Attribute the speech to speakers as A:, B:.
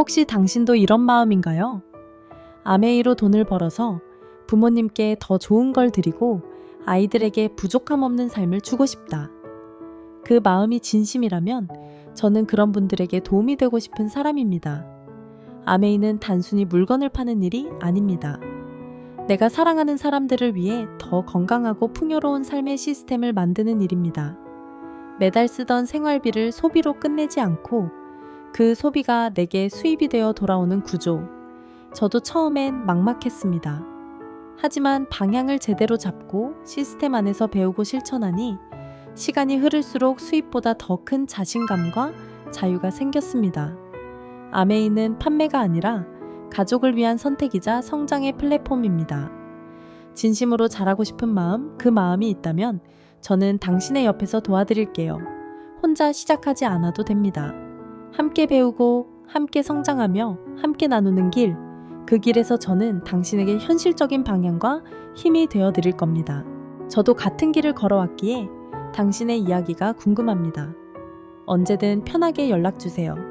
A: 혹시 당신도 이런 마음인가요? 아메이로 돈을 벌어서 부모님께 더 좋은 걸 드리고 아이들에게 부족함 없는 삶을 주고 싶다. 그 마음이 진심이라면 저는 그런 분들에게 도움이 되고 싶은 사람입니다. 아메이는 단순히 물건을 파는 일이 아닙니다. 내가 사랑하는 사람들을 위해 더 건강하고 풍요로운 삶의 시스템을 만드는 일입니다. 매달 쓰던 생활비를 소비로 끝내지 않고 그 소비가 내게 수입이 되어 돌아오는 구조. 저도 처음엔 막막했습니다. 하지만 방향을 제대로 잡고 시스템 안에서 배우고 실천하니 시간이 흐를수록 수입보다 더 큰 자신감과 자유가 생겼습니다. 아메이는 판매가 아니라 가족을 위한 선택이자 성장의 플랫폼입니다. 진심으로 잘하고 싶은 마음, 그 마음이 있다면 저는 당신의 옆에서 도와드릴게요. 혼자 시작하지 않아도 됩니다. 함께 배우고, 함께 성장하며, 함께 나누는 길, 그 길에서 저는 당신에게 현실적인 방향과 힘이 되어 드릴 겁니다. 저도 같은 길을 걸어왔기에 당신의 이야기가 궁금합니다. 언제든 편하게 연락 주세요.